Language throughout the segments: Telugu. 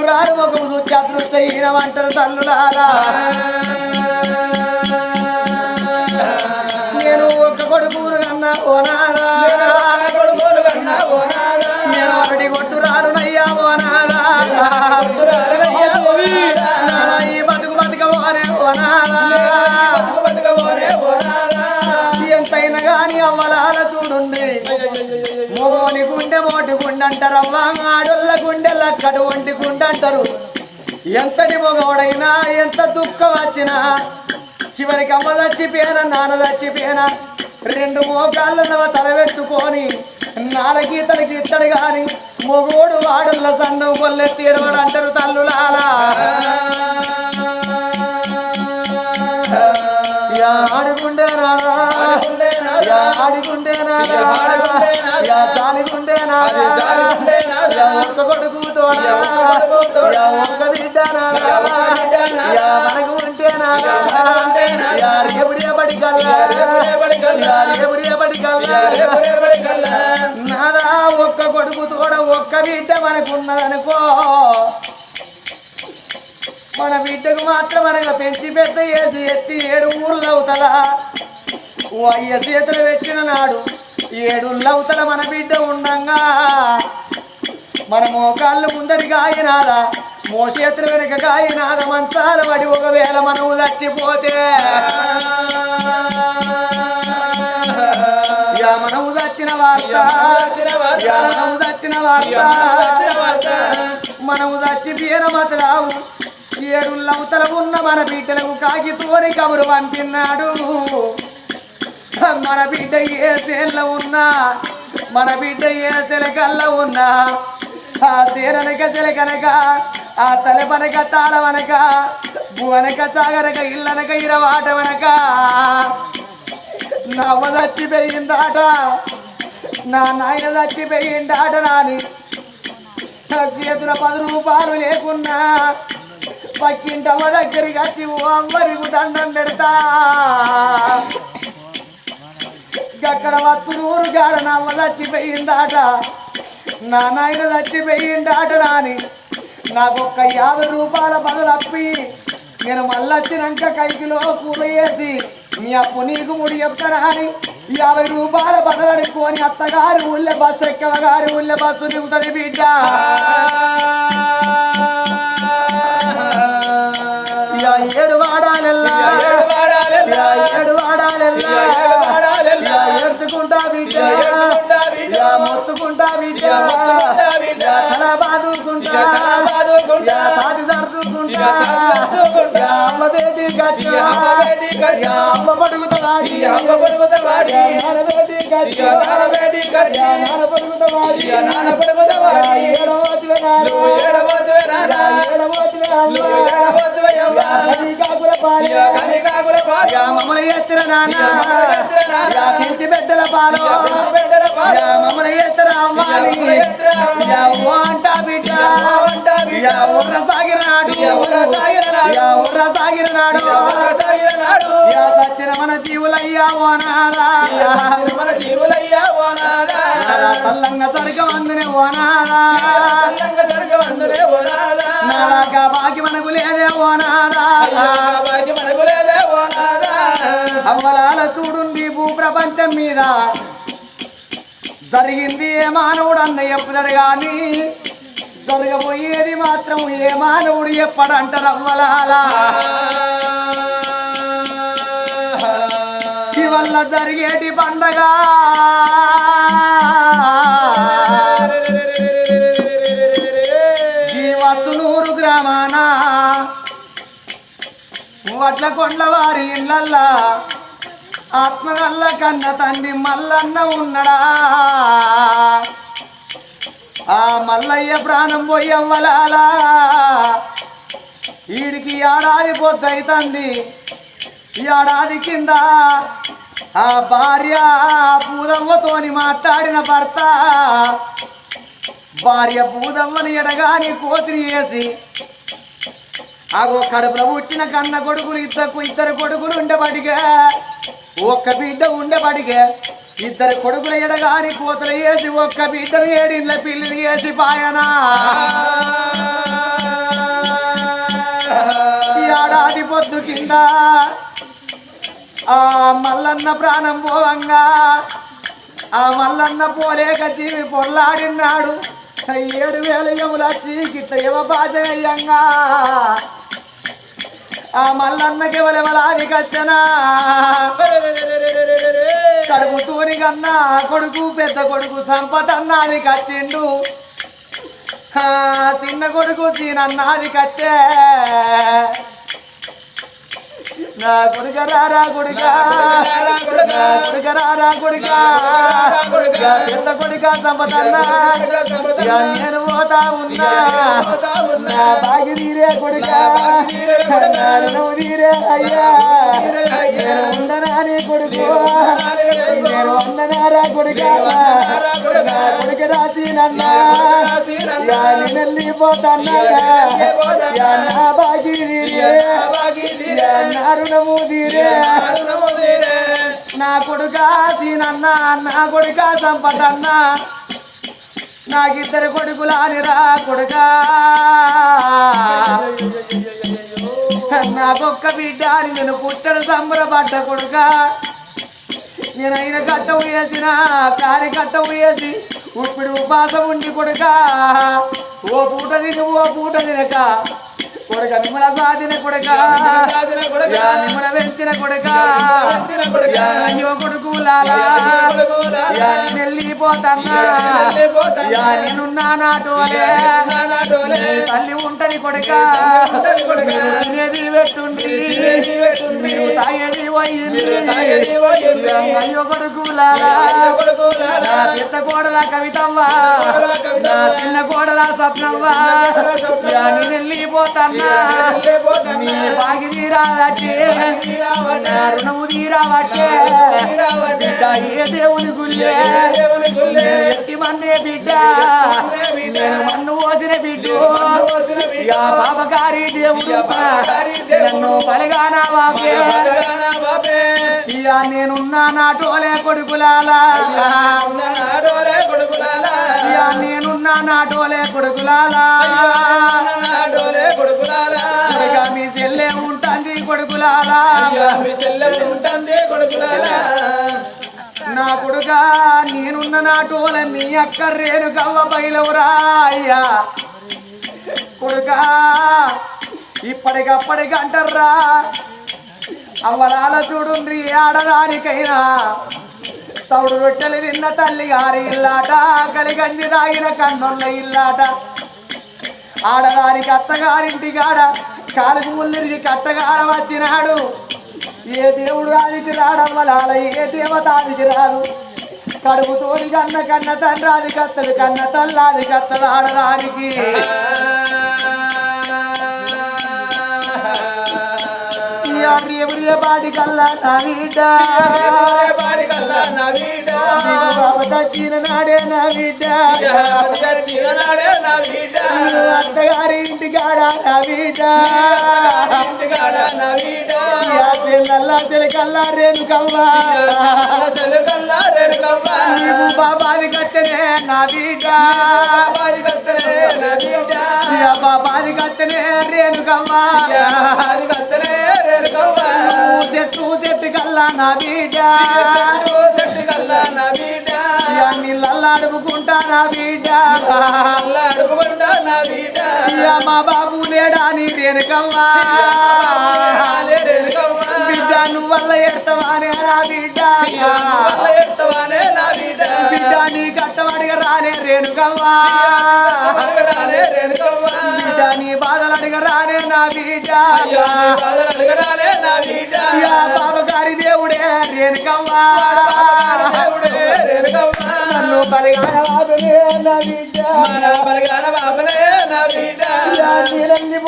రాను ఒక చూచి అదృష్ట ఈయనమంటారు తల్లులారా. నేను ఒక్క కొడుకును కన్నా ఓనారా. నేను ఒకటి కొట్టు నయ్యా ఓనారా. నానా ఈ బతుకు బతుకమోనే ఓనారా. ఎంతైనా గాని అవ్వలాల చూడుంది మోని గుండె మోటి గుండె అంటారు ఆడోళ్ళ గుండె అంటారు. ఎంతటి మగవాడైనా ఎంత దుఃఖం వచ్చినా చివరికి అమ్మ చచ్చిపోయినా నాన్న చచ్చిపోయినా రెండు మోకాళ్ళు తల పెట్టుకొని నాలగీతలకి ఇత్తడు గాని మొగోడు వాడుల్ల సన్నం కొల్లెత్తి ఎడవడు అంటారు తల్లులాలా యా ఆడుకుండే ఒక్క మనకు ఉంటే రేపు రేపటి కల్లా రేపు రేపటి కల్లా ఒక్క కొడుకు తోడ ఒక్క బిడ్డ మనకున్నదనుకో మన బిడ్డకు మాత్రం అనగా పెంచి పెద్ద ఏది ఎత్తి ఏడు ఊర్లు అవుతలా ఓ అయ్య చేతులు పెట్టిన నాడు ఏడుళ్ళవుతల అవుతల మన బిడ్డ ఉండంగా. మన మోకాళ్ళు ముందడి గాయనాదా మో చేతులు వెనక గాయనాద మంచాల పడి ఒకవేళ మనము చచ్చిపోతే? చచ్చిన వార్త. యా మనము చచ్చిన వార్త. మనము చచ్చిపోయిన మతలావు. ఏడు లవతల ఉన్న మన బిడ్డలకు కాగితోని కబురు పంపినాడు మన బిడ్డ ఏ సేల్ల ఉన్నా? మన బిడ్డ ఏ సెలకల్ల ఉన్నా? ఆ తేరనక సెలకనక ఆ తలపనక తాళవనక భువనక చాగనక ఇల్లనక ఇరవాటవనక నవ్వ చచ్చిపోయిందాట నా నాయన చచ్చిపోయిందాట నాని. నా చేతుల పది రూపాయలు లేకున్నా పక్కింటమ్మ దగ్గరికి వచ్చి ఓ అమ్మరికి దండం పెడతా. అక్కడ వత్తు నూరు గాడ నవ్వ చచ్చిపోయిందాట నా నాయన చచ్చిపోయిందాట నాని నాకు ఒక్క యాభై రూపాయల బదులు అప్పి. నేను మళ్ళొచ్చినాక కైకిలో కూర వేసి మీ అప్పు నీకు ముడి చెప్తానా అని యాభై రూపాయల బదులు అడుక్కొని అత్తగారు ఊళ్ళే బస్సు ఎక్కవగారు ఊళ్ళే బస్సు దిగుతుంది బిడ్డ. దర్చుకుంటా ఇక అమ్మ బేటీ గట్ట ఇక అమ్మ పడుగుతావాడి ఇక నాన్న బేటీ గట్ట ఇక నాన్న అమ్మ బిడ్డల పాలు మమ్మల్ని ఎత్తర అమ్మాని అంట నాడు. యా ఉర్ర సాగిర నాడు. యా సచ్చిన మన జీవులయ్యా ఓ నాదా సల్లంగా సరిగా అందునే ఓ నాదా నాలాగా బాకి మనకు లేదే ఓ నాదా అవ్వలాల చూడుంది భూ ప్రపంచం మీద. జరిగింది ఏ మానవుడు అన్న ఎప్పుడరు గాని జరగబోయేది మాత్రం ఏ మానవుడు ఎప్పుడంటారు అవ్వలాల వల్ల జరిగేటి పండగ? జీవత్తులూరు గ్రామాన వడ్ల కొండ వారి ఇళ్ళల్లా ఆత్మగల్ల కన్న తండ్రి మల్లన్న ఉన్నడా? ఆ మల్లయ్య ప్రాణం పోయవ్వలాలా. వీడికి ఏడాది పొద్దైతంది ఏడాది కింద ఆ భార్య పూదవ్వతోని మాట్లాడిన భర్త భార్య పూదవ్వని ఎడగాని కోతిని వేసి ఆగో కడుపులో పుట్టిన కన్న కొడుకులు ఇద్దరు ఇద్దరు కొడుకులు ఉండబడిగా ఒక్క బిడ్డ ఉండబడిగా ఇద్దరు కొడుకులు ఎడగారి కోతలు వేసి ఒక్క బిడ్డను ఏడిండ్ల పిల్లిని వేసి పాయనా. ఏడాది పొద్దు కింద ఆ మల్లన్న ప్రాణం పోవంగా. ఆ మల్లన్న పోలేక జీవి పొల్లాడినాడు ఏడు వేల యములచ్చి గిట్ల యువ భాష అయ్యంగా. ఆ మల్లన్నకి వలవలాది కచ్చనా? కన్నా కొడుకు పెద్ద కొడుకు సంపద అన్నాది కచ్చిండు చిన్న కొడుకు సీనన్నాది కచ్చే నా కొడుక రారా కొడుక? నా కొడుక రారా కొడుక? నా పెద్ద కొడుక సంపదన్న నేను పోతా ఉన్నా. నా బాగి తీరే కొడుక. నా తీరే అయ్యా. నేను ఉండనాని కొడుకు. కొడుక నా కొడుక రాసి నా బాగి తీరే నా రుణము తీరే నా కొడుక సీనన్న నా కొడుకా సంపదన్న నాకిద్దరు కొడుకులానిరా కొడుక నాకొక్క బిడ్డ అని నేను పుట్టడు సంబరపడ్డ కొడుకా. నేను అయిన కట్ట వేసిన కాని కట్ట వేసి ఇప్పుడు ఉపాసం ఉండి కొడుక. ఓ పూట తిని ఓ పూట తినక. కొడుక మిమ్మల సాధిన కొడుక. యా నిమ్మల వెంచిన కొడుక. అయ్యో కొడుకు. లాలా. వెళ్ళిపోతన్నా నాటోలే తల్లి ఉంటది కొడుక. తినేది పెట్టుండి. మీరు తాగేది పోయింది. అయ్యో కొడుకు లాలా నా పెద్ద కోడల కవితవ్వ నా చిన్న కోడల నేను వెళ్ళిపోతన్నా బాగి తీరావట్టే. నా రుణము తీరావట్టే. బిడ్డ ఏ దేవుని గుళ్ళే? మందే బిడ్డ. నేను మన్ను పోసిన బిడ్డ. యా పాపకారి దేవుడు. నన్ను బలిగానా బాబే ఇయా నేనున్నా నాటోలే కొడుకులాలా. ఇయా నేనున్నా నాటోలే కొడుకులాలా. మీ చెల్లె ఉంటుంది కొడుకులాలా. కొడుగా నేనున్న నాటోల మీ అక్క గవ్వ కవ్వ బయలవురా అయ్యా. కొడుక ఇప్పటికప్పటికి అంటారా అవ్వలాల చూడుండ్రి ఆడదానికైనా. తౌడు రొట్టెలు తిన్న తల్లి గారి ఇల్లాట కలిగంది తాగిన కన్నుల ఇల్లాట. ఆడదానికి అత్తగారింటి కాడ కాలుకు ముల్లిరికి కట్టగాడ వచ్చినాడు. ఏ దేవుడు ఆదికి రాడవ్వలాల ఏ దేవత ఆదికి రాదు కడుపు తోడి కన్న కన్న తండ్రాది కత్తలు కన్న తల్లాది కత్తలు ఆడదానికి ఎవరి పాటి కల్లా నా వీట? నీకు బాబ తచ్చిన నాడే నా బిడ్డ అత్తగారి ఇంటి కాడ నా బిడ్డ పిల్లల్లా తెలకల్లా రేణు కవ్వా. నీకు బాబాది కట్టనే నా బిడ్డ బాబాది కట్టనే రేణు కవ్వా. చెట్టు చెట్టు కల్లా నా బిడ్డ నీళ్ళల్లా అడుపుకుంటా నా బిడ్డ ఇక మా బాబు లేడా నీ రేణుకవ్వా నువ్వు వల్ల ఎడతావానే నా బిడ్డ. బిడ్డ. నీ కట్టమడిగా రానే రేణుకవ్వా బిడ్డ నీ బాధలు అడిగ రానే నా బిడ్డ. ఇక బాబగారి దేవుడే రేణుకవ్వా నన్ను బలిగాన నా బిడ్డ. ఇక నీరంగి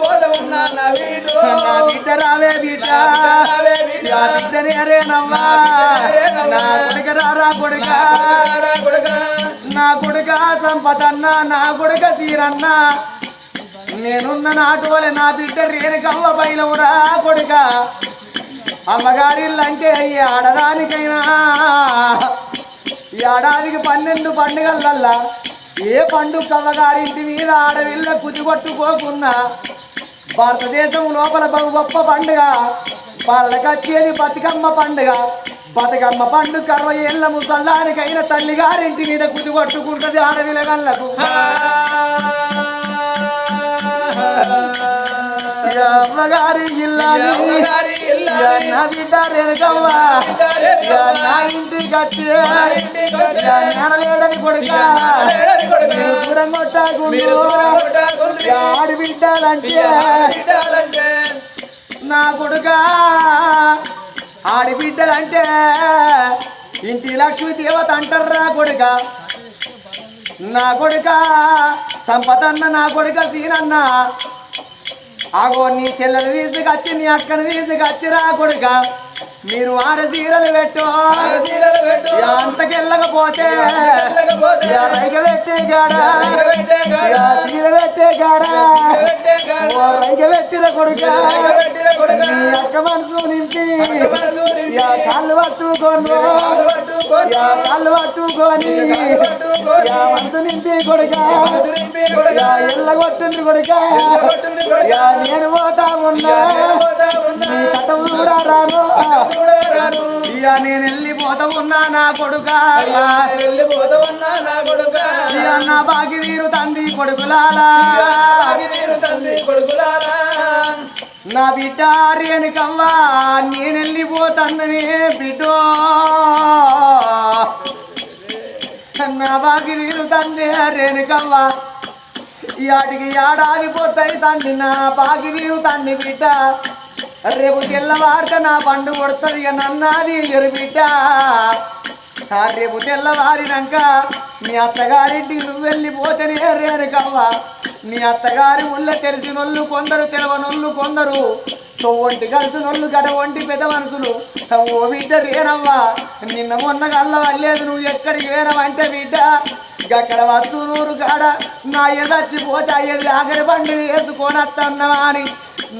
పోత ఉన్న నా నా బిడ్డ రావే బిడ్డ. నా కొడుక రారా కొడుక. నా కొడుక సంపదన్న నా కొడుక తీరన్న నేనున్న నాటోలే నా బిడ్డ రేణుకవ్వ బయలురా కొడుక. అమ్మగారిల్లు అంటే ఈ ఆడదానికైనా. ఈ ఏడాదికి పన్నెండు పండుగలల్లా ఏ పండుగ అమ్మగారింటి మీద ఆడవిల్ల కుదిగొట్టుకోకున్నా? భారతదేశం లోపల బహు గొప్ప పండుగ వాళ్ళకి వచ్చేది బతుకమ్మ పండుగ బతుకమ్మ పండుగ అరవై ఏళ్ళ ముసల్లానికైన తల్లి గారింటి మీద కొట్టుకుంటది ఆడవిలగల్లకు అమ్మగారి ఇల్లాని, నా రేణుకవ్వ, నా ఇంటికి వచ్చి ఇంటికి వచ్చి, నానలేడని కొడుక. కొడుకా, కొట్టకుండు. ఆడి బిడ్డలంటే నా కొడుక ఆడి బిడ్డలంటే ఇంటి లక్ష్మి దేవత అంటారా కొడుక? నా కొడుక సంపదన్న నా కొడుక సీనన్న. ఆగో నీ చెల్లెలు వీసుకొచ్చి నీ అక్కను వీసుకొచ్చిరా కొడుక. మీరు పెట్టు. చీరలు పెట్టు. అంతకెళ్ళకపోతే పెట్టే గాడ. పెట్టే గాడ. పెట్టిన కొడుక. నీ అక్క మనసు నింపి. కాళ్ళు పట్టుకోను ఎల్లగొట్టుండ్రి కొడుక. ఎల్లగొట్టుండ్రి కొడుకా. ఇక నేను పోతా ఉన్నా. ఉన్నా. కథ కూడా రాను. ఇక నేను వెళ్ళిపోతా ఉన్నా నా కొడుక. అయ్యా, నేను వెళ్ళిపోతావన్నా నా కొడుకా. నా బాగి వీరు తండ్రి కొడుకులారా. తీరు తండ్రి కొడుకులారా. నా బిడ్డ రేణుకవ్వ నేను వెళ్ళిపోతానని బిడ్డో. నా బాగి వీరు తండ్రి రేణుకమ్మ యాటికి ఏడాది పోతాయి తండ్రి నా బాకి వీరు తండ్రి బిడ్డ. రేపు తెల్లవారిత నా పండు కొడుతుంది ఇక నన్నది ఎరు బిడ్డ. రేపు తెల్లవారినాక మీ అత్తగారింటికి నువ్వు వెళ్ళిపోతేనే రేణుకమ్మ మీ అత్తగారి ఊళ్ళ తెలిసినోళ్ళు కొందరు తెలవనోళ్ళు కొందరు. ఒంటి కలిసినోళ్ళు గడ ఒంటి పెద్ద మనుషులు ఓ బిడ్డ రేనవ్వ నిన్న మొన్న గల్ల వల్లేదు నువ్వు ఎక్కడికి వేరవంటే బిడ్డ. అక్కడ వచ్చు నూరు కాడ నా ఎదచ్చిపోతే అయ్యేది ఆఖరి వేసుకొని వస్తున్నావా అని.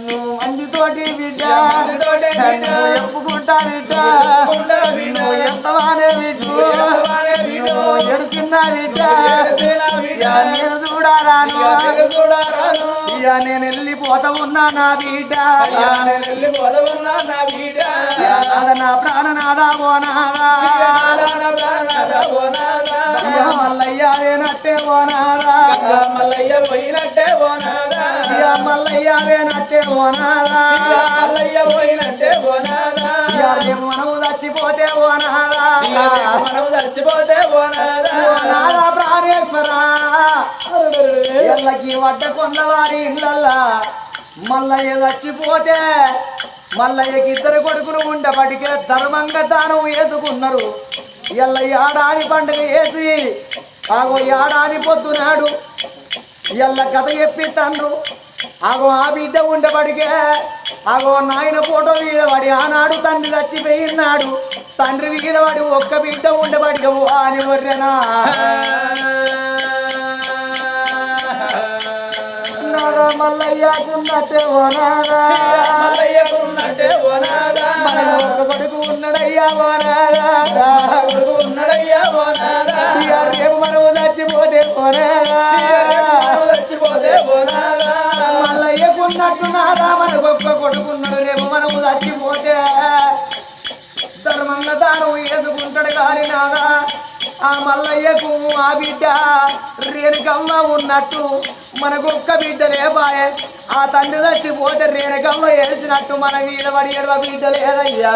నువ్వు మందితోటి బిడ్డ మందితోటి బిడ్డ. నువ్వు ఎంతవానే బిడ్డు. ఎడుతున్నా బిడ్డ. ఇక నేను వెళ్ళిపోతా ఉన్నా నా బిడ్డ అయ్యా, నేను వెళ్ళిపోతావన్నా నా బిడ్డ. నా ప్రాణనాద ఓ నాదా. ఇక మల్లయ్య వేనట్టే ఓ నాదా మల్లయ్య పోయినట్టే ఓ నాదా. ఇక మల్లయ్య వేనట్టే ఓ నాదా ఎల్లకి కొండవారి ఇళ్ళల్లా మల్లయ్య చచ్చిపోతే మల్లయ్యకి ఇద్దరు కొడుకులు ఉండబడికే ధర్మంగా దానం వేసుకున్నారు. ఎల్ల ఏడాది పండుగ వేసి ఆగో ఏడాది పొద్దునాడు. ఎల్ల కథ చెప్పి తండ్రు ఆగో ఆ బిడ్డ ఉండబడికే ఆగో నాయన ఫోటో మీద ఆనాడు తండ్రి చచ్చిపోయినాడు. తండ్రి మీద ఒక్క బిడ్డ ఉండబడికే అని వర్రెనా మల్లయ్యకున్నట్టే ఓ నారా ఇక మల్లయ్యకున్నట్టే ఓ నాదా. మనకు ఒక కొడుకు ఉన్నాడయ్యా ఓ ఆ మల్లయ్యకు ఆ బిడ్డ రేణుకమ్మ ఉన్నట్టు మనకొక్క బిడ్డలే బాయే ఆ తండ్రి చచ్చిపోతే రేణుకమ్మ వేసినట్టు మన మీద పడి ఏడవ బిడ్డ లేదయ్యా.